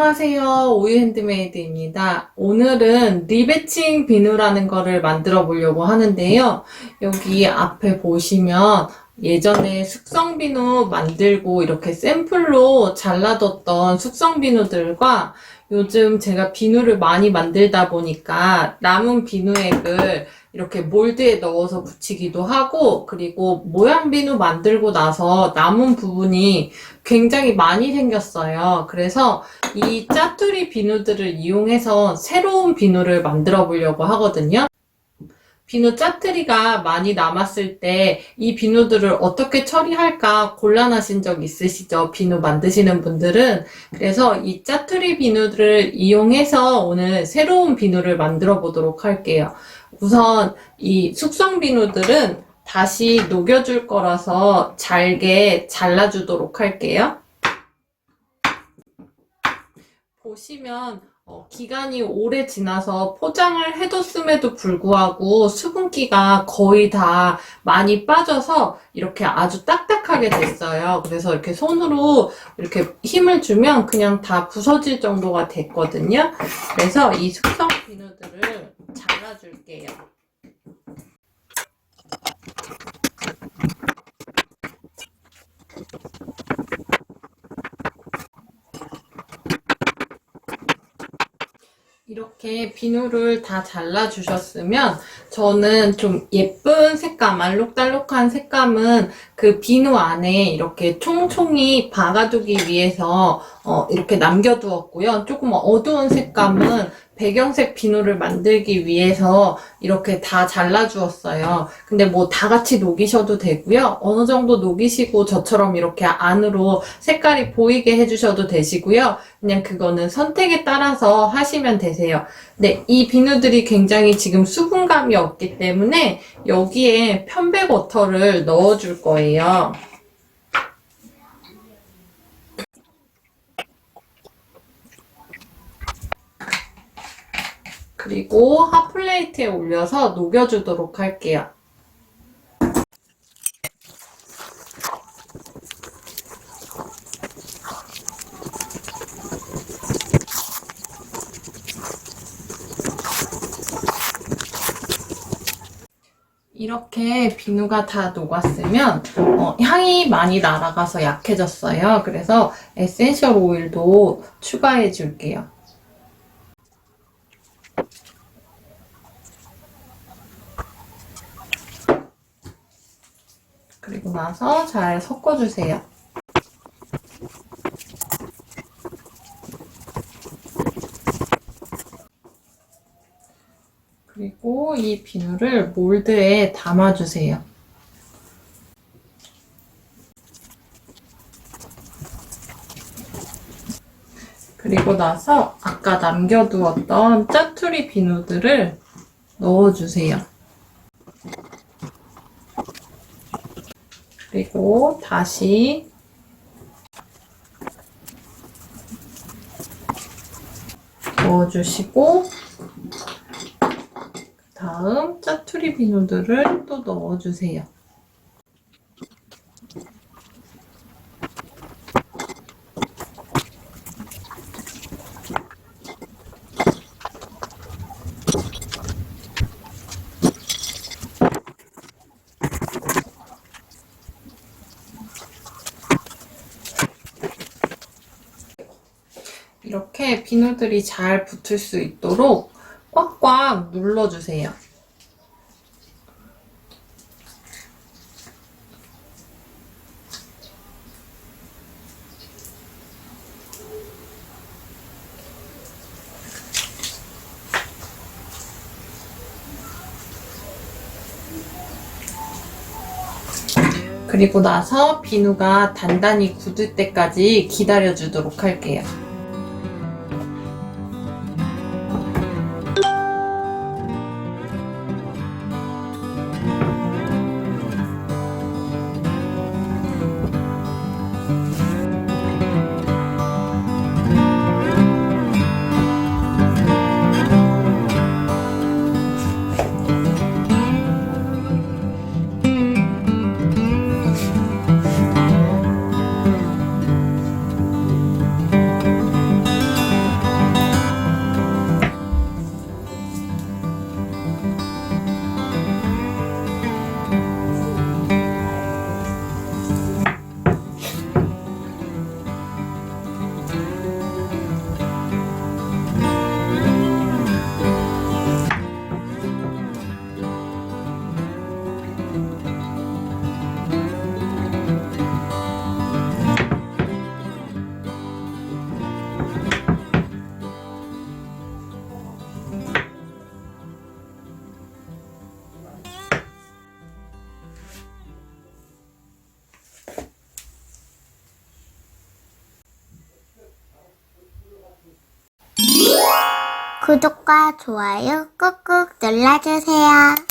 안녕하세요. 오유 핸드메이드입니다. 오늘은 리베칭 비누라는 거를 만들어 보려고 하는데요. 여기 앞에 보시면 예전에 숙성 비누 만들고 이렇게 샘플로 잘라뒀던 숙성 비누들과 요즘 제가 비누를 많이 만들다 보니까 남은 비누액을 이렇게 몰드에 넣어서 붙이기도 하고 그리고 모양 비누 만들고 나서 남은 부분이 굉장히 많이 생겼어요. 그래서 이 짜투리 비누들을 이용해서 새로운 비누를 만들어 보려고 하거든요. 비누 짜투리가 많이 남았을 때 이 비누들을 어떻게 처리할까 곤란하신 적 있으시죠? 비누 만드시는 분들은. 그래서 이 짜투리 비누들을 이용해서 오늘 새로운 비누를 만들어 보도록 할게요. 우선 이 숙성 비누들은 다시 녹여줄 거라서 잘게 잘라주도록 할게요. 보시면 어, 기간이 오래 지나서 포장을 해뒀음에도 불구하고 수분기가 거의 다 많이 빠져서 이렇게 아주 딱딱하게 됐어요. 그래서 이렇게 손으로 이렇게 힘을 주면 그냥 다 부서질 정도가 됐거든요. 그래서 이 숙성 비누들을 잘라줄게요. 이렇게 비누를 다 잘라주셨으면 저는 좀 예쁜 색감, 알록달록한 색감은 그 비누 안에 이렇게 총총이 박아두기 위해서 어, 이렇게 남겨두었고요. 조금 어두운 색감은 배경색 비누를 만들기 위해서 이렇게 다 잘라주었어요. 근데 뭐 다 같이 녹이셔도 되고요. 어느 정도 녹이시고 저처럼 이렇게 안으로 색깔이 보이게 해주셔도 되시고요. 그냥 그거는 선택에 따라서 하시면 되세요. 네, 이 비누들이 굉장히 지금 수분감이 없기 때문에 여기에 편백 워터를 넣어줄 거예요. 그리고 핫플레이트에 올려서 녹여주도록 할게요. 이렇게 비누가 다 녹았으면 어, 향이 많이 날아가서 약해졌어요. 그래서 에센셜 오일도 추가해 줄게요. 그리고 나서 잘 섞어주세요. 그리고 이 비누를 몰드에 담아주세요. 그리고 나서 아까 남겨두었던 짜투리 비누들을 넣어주세요. 그리고 다시 넣어주시고 다음 짜투리 비누들을 또 넣어주세요. 이렇게 비누들이 잘 붙을 수 있도록 꽉꽉 눌러주세요. 그리고 나서 비누가 단단히 굳을 때까지 기다려 주도록 할게요. 구독과 좋아요 꾹꾹 눌러주세요.